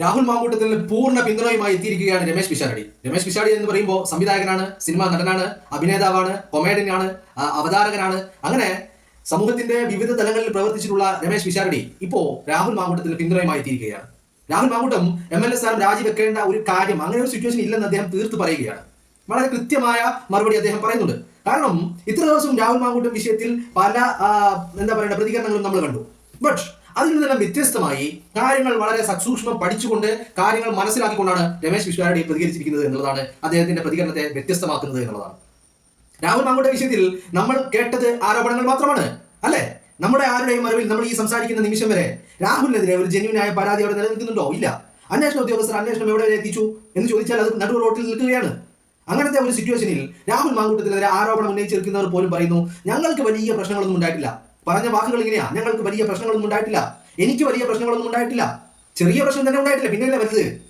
രാഹുൽ മാങ്കൂട്ടത്തിന് പൂർണ പിന്തുണയുമായി എത്തിയിരിക്കുകയാണ് രമേശ് പിഷാരടി. രമേശ് പിഷാരടി എന്ന് പറയുമ്പോൾ സംവിധായകനാണ് സിനിമാ നടനാണ് അഭിനേതാവാണ് കൊമേഡിയനാണ് അവതാരകനാണ്. അങ്ങനെ സമൂഹത്തിന്റെ വിവിധ തലങ്ങളിൽ പ്രവർത്തിച്ചിട്ടുള്ള രമേശ് പിഷാരടി ഇപ്പോ രാഹുൽ മാങ്കൂട്ടത്തിന് പിന്തുണയുമായി എത്തിയിരിക്കുകയാണ്. Rahul Mampoottam M L A സ്ഥാനം രാജിവെക്കേണ്ട ഒരു കാര്യം അങ്ങനെ ഒരു സിറ്റുവേഷൻ ഇല്ലെന്ന് അദ്ദേഹം തീർത്ത് പറയുകയാണ്. വളരെ കൃത്യമായ മറുപടി അദ്ദേഹം പറയുന്നുണ്ട്. കാരണം ഇത്ര ദിവസം രാഹുൽ മാമ്പൂട്ടം വിഷയത്തിൽ പല എന്താ പറയുക പ്രതികരണങ്ങളും നമ്മൾ കണ്ടു. ബട്ട് അതിൽ നിന്നെല്ലാം വ്യത്യസ്തമായി കാര്യങ്ങൾ വളരെ സസൂക്ഷ്മം പഠിച്ചുകൊണ്ട് കാര്യങ്ങൾ മനസ്സിലാക്കിക്കൊണ്ടാണ് രമേശ് വിശ്വാരടി പ്രതികരിച്ചിരിക്കുന്നത് എന്നുള്ളതാണ് അദ്ദേഹത്തിന്റെ പ്രതികരണത്തെ വ്യത്യസ്തമാക്കുന്നത് എന്നുള്ളതാണ്. രാഹുൽ മാങ്കൂട്ട വിഷയത്തിൽ നമ്മൾ കേട്ടത് ആരോപണങ്ങൾ മാത്രമാണ് അല്ലേ? നമ്മുടെ ആരുടെയും അറിവിൽ നമ്മൾ ഈ സംസാരിക്കുന്ന നിമിഷം വരെ രാഹുലിനെതിരെ ഒരു ജെന്യുനായ പരാതി അവിടെ നിലനിൽക്കുന്നുണ്ടോ? ഇല്ല. അന്വേഷണ ഉദ്യോഗസ്ഥർ അന്വേഷണം എവിടെ വരെ എത്തിച്ചു എന്ന് ചോദിച്ചാൽ അത് നടുവ് റോട്ടിൽ നിൽക്കുകയാണ്. അങ്ങനത്തെ ഒരു സിറ്റുവേഷനിൽ രാഹുൽ മാങ്കൂട്ടത്തിനെതിരെ ആരോപണം ഉന്നയിച്ചിരിക്കുന്നവർ പോലും പറയുന്നു ഞങ്ങൾക്ക് വലിയ പ്രശ്നങ്ങളൊന്നും ഉണ്ടായിട്ടില്ല. പറഞ്ഞ വാക്കുകൾ ഇങ്ങനെയാ. ഞങ്ങൾക്ക് വലിയ പ്രശ്നങ്ങളൊന്നും ഉണ്ടായിട്ടില്ല. എനിക്ക് വലിയ പ്രശ്നങ്ങളൊന്നും ഉണ്ടായിട്ടില്ല. ചെറിയ പ്രശ്നം തന്നെ ഉണ്ടായിട്ടില്ല. പിന്നെയല്ലേ വലുത്?